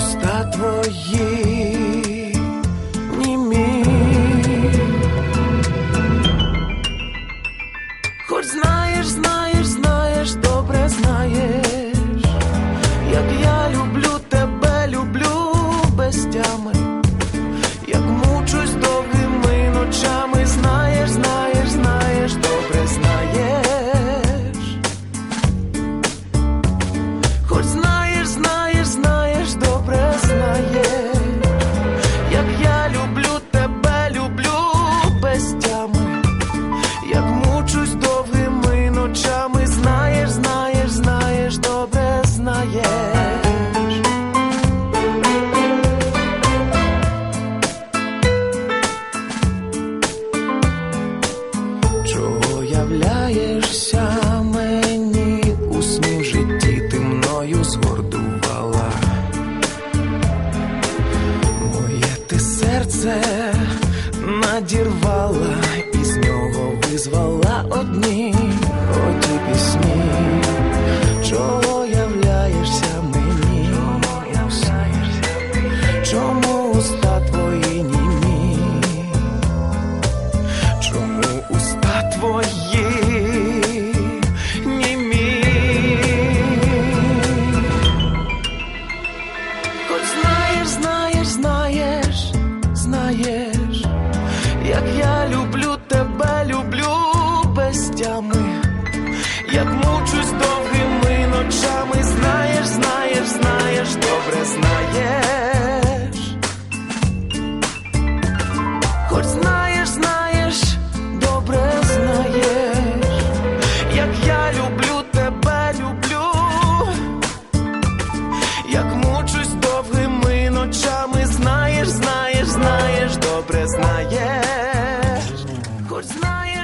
уста твої німі? Хоч знаєш, знаєш, знаєш, добре знаєш, як я люблю тебе, люблю без тями, як мучусь довгими ночами, знаєш, знаєш, знаєш, добре знаєш. Хоч знаєш, знаєш, серце надірвала, і з нього визвала одні оті пісні. Чого являєшся мені? Чому уста твої німі? Чому уста твої знаєш, як я люблю тебе, люблю без тями, як мучусь довгими ночами, знаєш, знаєш, знаєш. was lying.